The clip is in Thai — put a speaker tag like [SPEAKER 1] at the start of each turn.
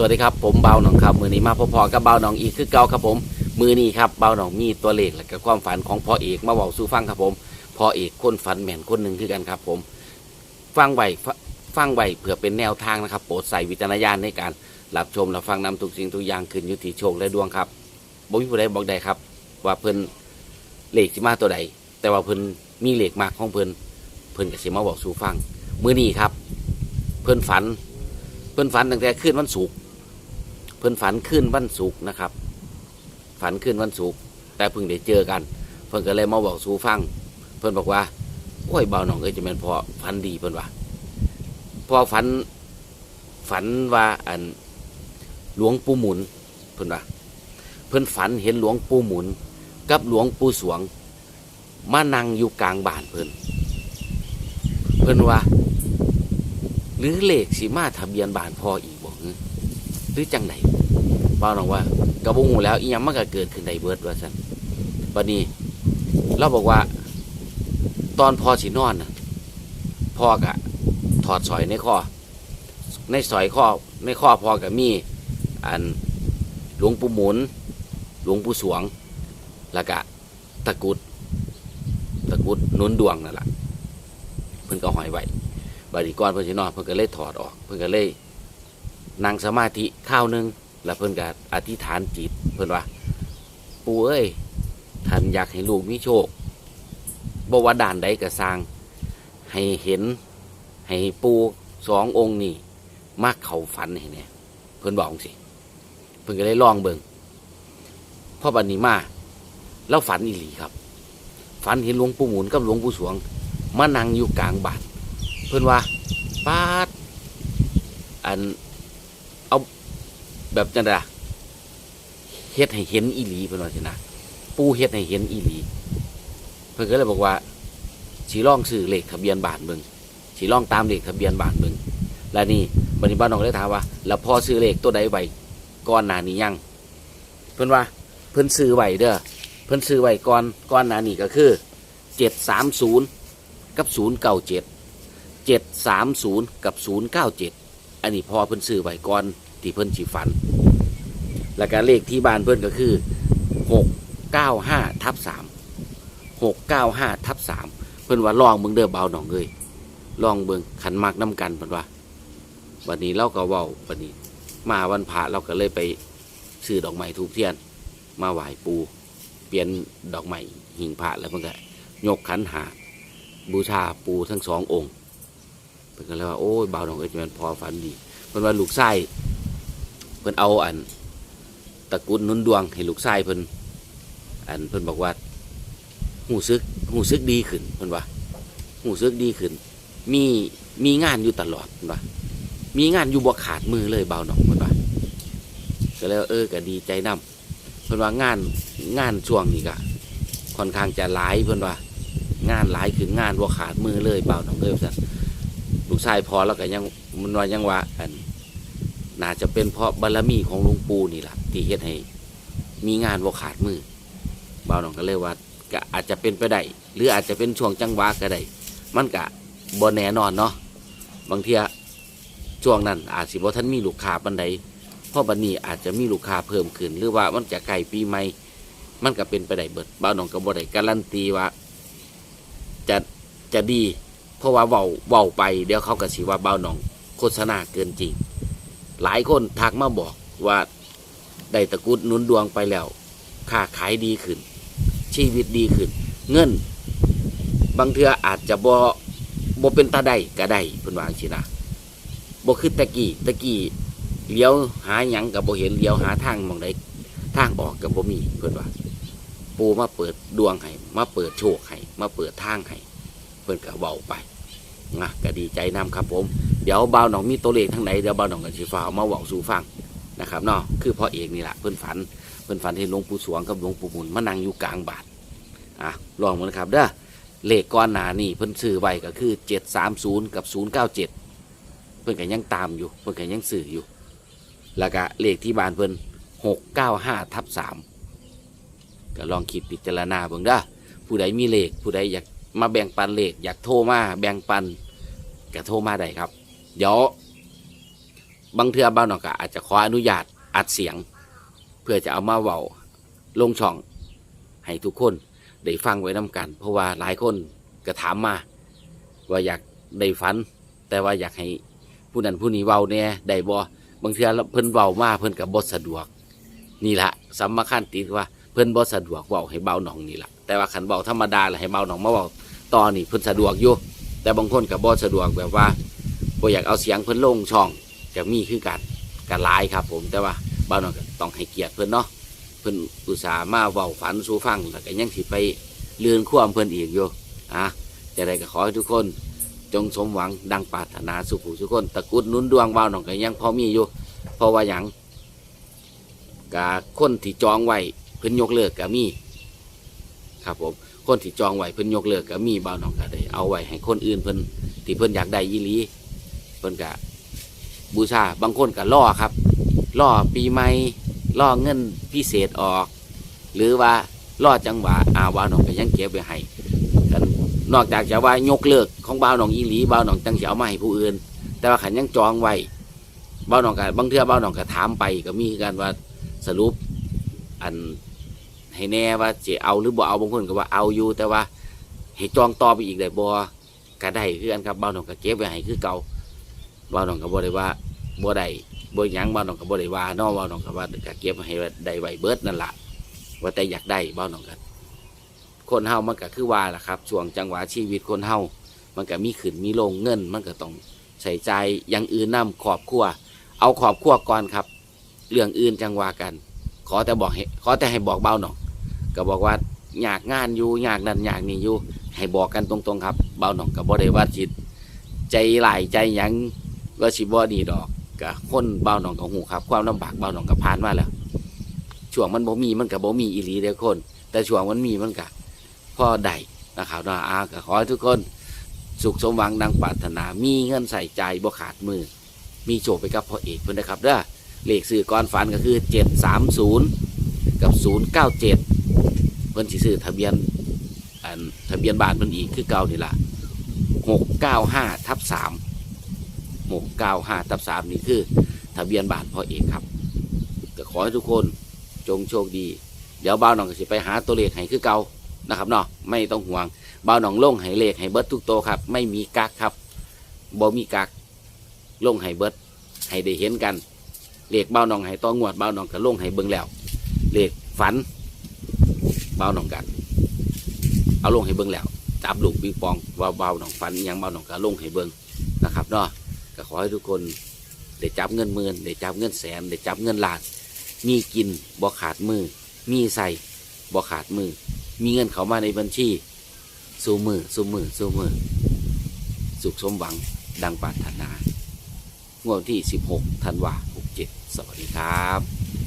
[SPEAKER 1] สวัสดีครับผมเบาหนองครับมือนี้มาพอๆกับเบาหนองอีกคือเก่าครับผม มือนี้ครับเบาหนองมีตัวเลขและก็ความฝันของพ่อเอกมาบอกสู่ฟังครับผมพ่อเอกคนฝันแม่นคนหนึ่งคือกันครับผม ฟังไว้ฟังไว้เพื่อเป็นแนวทางนะครับโปรดใส่วิจารณญาณในการรับชมรับฟังนำทุกสิ่งทุกอย่างขึ้นอยู่ที่โชคและดวงครับบ่มีผู้ใดบอกใดครับ ว่าเพิ่นเลขสิมาตัวใด แต่ว่าเพิ่นมีเลขมากของเพิ่นเพิ่นก็สิมาบอกสู่ฟัง มือนี้ครับ เพิ่นฝัน เพิ่นฝันตั้งแต่คืนวันศุกร์ เพิ่นฝันคืนวันศุกร์นะครับ ฝันคืนวันศุกร์แต่เพิ่งได้เจอกัน เพิ่นก็เลยมาบอกสู่ฟัง เพิ่นบอกว่าโอ้ยเบาหน่องเอ้ยจะเป็นพอฝันดีเพิ่นว่าพอฝันฝันว่าอันหลวงปู่หมุนเพิ่นว่าเพิ่นฝันเห็นหลวงปู่หมุน กับหลวงปู่สวงมานั่งอยู่กลางบ้านเพิ่นเพิ่นว่า หรือเลขสีมาทะเบียนบ้านพ่ออีก หรือจังไหนเบาหนองว่ากระบุงูแล้วอีหยังมันก็เกิดขึ้นได้เบิดว่าซั่นบัดนี้ เราบอกว่า ตอนพ่อสินอนนะพ่อกะ ถอดสอยในข้อ ในสอยข้อในข้อพ่อกับมี อันหลวงปู่หมุน หลวงปู่สวง แล้วก็ตะกุด ตะกุดนุนดวงนั่นแหละเพิ่นก็หอยไว้บาดนีก่อนเพิ่นสินอนเพิ่นก็เลยถอดออก เพิ่นก็เลย นั่งสมาธิข้าวหนึ่งแล้วเพิ่นก็อธิษฐานจิต เพิ่นว่าปู่เอ้ยท่านอยากให้ลูกมีโชคบว่าด่านใดก็สร้างให้เห็นให้ปู่สององค์นี่มากเขาฝันให้เนี่ยเพิ่นบอกสิเพิ่นก็เลยลองเบิ่งพ่อบัดนี้มาแล้วฝันอีหลีครับ ฝันเห็นหลวงปู่หมุนกับหลวงปู่สวงมานั่งอยู่กลางบานเพื่อนว่าปาดอัน แบบจังไดะเฮ็ดให้เห็นอีหลีเพื่อนว่าสินะปูเฮ็ดให้เห็นอีหลี เพื่อนก็เลยบอกว่าสีล่องซื้อเลขทะเบียนบ้านเบิ่งสีล่องตามเลขทะเบียนบ้านเบิ่งแล้วนี่บันนี้บ้านน้องเลยถามว่า แล้วพอซื้อเลขตัวใดไว้ก่อนหน้านี้ยังเพื่อนว่าเพื่อนซื้อไว้เด้อเพื่อนซื้อไว้ก่อนก่อนหน้านี้ก็คือเจ็ดสามศูนย์กับศูนย์เก้าเจ็ดเจ็ดสามศูนย์กับศูนย์เก้าเจ็ดอันนี้พอเพิ่นซื้อไว้ก่อน ที่เพิ่นสิฝัน แล้วก็เลขที่บ้านเพิ่นก็คือหกเก้าห้าทับสามหกเก้าห้าทับสามเพิ่นว่าลองเบิ่งเด้อเบาหน่องเลยลองเบิ่งขันมักน้ำกันเพิ่นว่าวันนี้เราก็เว้าวันนี้ มาวันพระเราก็เลยไปซื้อดอกไม้ทูบเทียน มาไหว้ปู เปลี่ยนดอกไม้หิ่งพระแล้วเพิ่นก็ยกขันหาบูชาปูทั้งสององค์เพิ่นก็เลยว่าโอ้ยบ่าวน้องเอ้ยมันพอฝันดีเพิ่นว่าลูกไส้ เพิ่นเอาอันตะกูลหนุนดวงให้ลูกไส้เพิ่นอันเพิ่นบอกว่าหูซึกหูซึกดีขึ้นเพิ่นว่าหูซึกดีขึ้น มีมีงานอยู่ตลอดเพิ่นว่ามีงานอยู่บ่ขาดมือเลยเบาวน้องเพิ่นว่าก็เลยว่าเออก็ดีใจนํเพิ่นว่างานงานช่วงนี้ก็ค่อนข้างจะหลายเพิ่นว่างานหลายคืองานว่ขาดมือเลยเบาหนองเลยสันลูกชายพอแล้วก็ยังมันว่ายังว่าอัน น่าจะเป็นเพราะบารมีของหลวงปู่นี่แหละที่เฮ็ดให้ มีงานว่าขาดมือเบาหนองก็เลยว่าก็อาจจะเป็นไปได้หรืออาจจะเป็นช่วงจังหวะก็ได้มันกะบ่แน่นอนเนาะบางทีช่วงนั้น อาจสิบ่ท่านมีลูกค้าปันใดเพราะบัดนี้อาจจะมีลูกค้าเพิ่มขึ้น หรือว่ามันจะใกล้ปีใหม่มันก็เป็นไปได้เบิดเบาหนองก็บ่ได้การันตีว่า จะจะดี เพราะว่าเบาเบาไป เดี๋ยวเขาก็สิว่าเบาหนองโฆษณาเกินจริง หลายคนทักมาบอกว่าได้ตะกุดนุนดวงไปแล้วค้าขายดีขึ้น ชีวิตดีขึ้น เงิน บางเทืออาจจะบ่บ่เป็นตาได้ก็ได้เพิ่นวาจังซี่นะบ่คือตะกี้ตะกี้เลี้ยวหาหยังกับบ่เห็นเลี้ยวหาทางมองใดทางออกกับบ่มีเพิ่นว่าปูมาเปิดดวงให้มาเปิดโชคให้มาเปิดทางให้เพื่อนก็เบาไป นะก็ดีใจนำครับผม เดี๋ยวเบาหนองมีตัวเลขทั้งไหนเดี๋ยวเบาหนองกับชีฟ้าเอามาเว่าสู่ฟังนะครับเนาะคือพ่อเอกนี่แหละเพื่อนฝัน เพื่อนฝันเห็นหลวงปู่สวงกับหลวงปู่หมุนมานั่งอยู่กลางบาทอะลองมานครับเด้อเลขก้อนหนานี่เพื่อนซื้อไว้ก็คือเจ็ดสามศูนย์กับศูนย์เก้าเจ็ดเพื่อนก็ยังตามอยู่ เพื่อนก็ยังซื้ออยู่ แล้วก็เลขที่บ้านเพื่อนหกเก้าห้าทับสามก็ลองคิดพิจารณาเบิ่งเด้อผู้ใดมีเลขผู้ใดอยาก มาแบ่งปันเลขอยากโทรมาแบ่งปันก็โทรมาได้ครับ เดี๋ยวบางเทื่อบ้านนอกก็อาจจะขออนุญาตอัดเสียง เพื่อจะเอามาเว้าลงช่อง ให้ทุกคนได้ฟังไว้นํกัน เพราะว่าหลายคนก็ถามมา ว่าอยากได้ฝัน แต่ว่าอยากให้ผู้นั้นผู้นี้เว้าแหน่ยได้บ่บางเทื่อเพิ่นเว้ามาเพิ่นก็บ่สะดวก นี่ละสำคัญติดว่าเพิ่นบ่สะดวกเว้าให้เบาหนองนี่ละแต่ว่าคันเว้าธรรมดาแหล้วให้เบาหนองมาเว้า ตอนนี่เพิ่นสะดวกอยู่แต่บางคนก็บ่สะดวกแบบว่าบ่อยากเอาเสียงเพิ่นลงช่องก็มีคือกันก็หลายครับ ผมแต่ว่าเบานองก็ต้องให้เกียรติเพิ่นเนาะเพิ่นอุตส่าห์มาเว้าฝันสู่ฟังแล้วก็ยังสิไปเลื่อนความเพิ่นอีกอยู่อะจะได้ก็ขอให้ทุกคน จงสมหวังดังปรารถนาสุขุสุขคนตะกุดนุนดวงเบาหนองก็ยังพอมีอยู่เพราะว่าหยังกาคนที่จองไว้เพิ่นยกเลิกก็มีครับผม คนที่จองไว้เพิ่นยกเลิกก็มีเบาหนองก็ได้เอาไว้ให้คนอื่นเพิ่นที่เพิ่นอยากได้ยีหลีเพิ่นก็บูชาบางคนก็ล่อครับล่อปีใหม่ล่อเงินพิเศษออก หรือว่าล่อจังหวะอาวาหนองก็ยังเก็บไว้ให้กันนอกจากจะว่ายกเลิกของบ่าวหนองอีหลีบ่าวหนองจังเสิเอามาให้ผู้อื่น แต่ว่าขันยังจองไว้บ่าวหนองกับางเทื่อบ่าวหนองก็ถามไปก็มีกันว่าสรุปอัน ให้แน่ว่าจะเอาหรือบ่เอาบางคนก็ว่าเอาอยู่ แต่ว่าให้จองต่อไปอีกได้บ่ก็ได้คือกันครับบ่าวหนองก็เก็บไว้ให้คือเก่าบ่าวหนองก็บ่ได้ว่าบ่ได้บ่หยังบ่าวหนองก็บ่ได้ว่านาะบ่าวหนองก็ว่าก็เก็บให้ได้ไว้เบิดนั่นล่ะว่าแต่อยากได้บ่าวหนองก็คนเฮามันก็คือว่าล่ะครับช่วงจังหวะชีวิตคนเฮามันก็มีขึ้นมีลงเงิน มันก็ต้องใส่ใจอย่างอื่นนำขอบครัว เอาขอบครัวก่อนครับ เรื่องอื่นจังหว่ากัน ขอแต่บอกขอแต่ให้บอกเบาหนอย ก็บอกว่าอยากงานอยู่อยากนั่นอยากนี่อยู่ให้บอกกันตรงๆครับ เบาหน่อยก็บ่ได้ว่าจิตใจหลายใจหยังว่าสิบ่ดีดอกก็คนเบาหน่องของหูครับ ความลำบากเบาหน่องก็ผ่านมาแล้วช่วงมันบ่มีมันก็บ่มีอีหลีเด้อคน แต่ช่วงมันมีมันก็พอได้นะครับนะอาก็ขอให้ทุกคนสุขสมหวังดังปรารถนา มีเงินใส่ใจบ่ขาดมือ มีโจไปกับพ่อเอกเพิ่นนะครับเด้อเลขซื้อก่อนฝันก็คือ 730 กับ 097เพิ่นสิซื้อทะเบียนอันทะเบียนบ้านเพิ่นอีกคือเก่านี่ล่ะ695ทับ3 695ทับ3นี่คือทะเบียนบ้านพ่อเอกครับก็ขอให้ทุกคนจงโชคดี เดี๋ยวบ่าวน้องก็สิไปหาตัวเลขให้คือเก่านะครับเนาะไม่ต้องห่วงบ่าวหนองลงให้เลขให้เบิดทุกโตวครับ ไม่มีกักครับบ่มีกักลงให้เบิดให้ได้เห็นกันเลขบ่าวหนองให้ต้องงวดบ่าวหนองก็ลงให้เบิ่งแล้วเลขฝัน บ่าหนองกัน เอาลงให้เบิ่งแล้วจับลูกปิงปองว่าบ่าหนองฝันยังเบาหนองก็ลงให้เบิ่งนะครับเนาะก็ขอให้ทุกคนได้จับเงินหมื่นได้จับเงินแสนได้จับเงินล้าน มีกินบ่ขาดมือ มีใส่บ่ขาดมือ มีเงินเข้ามาในบัญชีสู้มือสู้มือสู้มือ สุขสมหวังดังปรารถนางวดที่ 16ธันวาคม67 สวัสดีครับ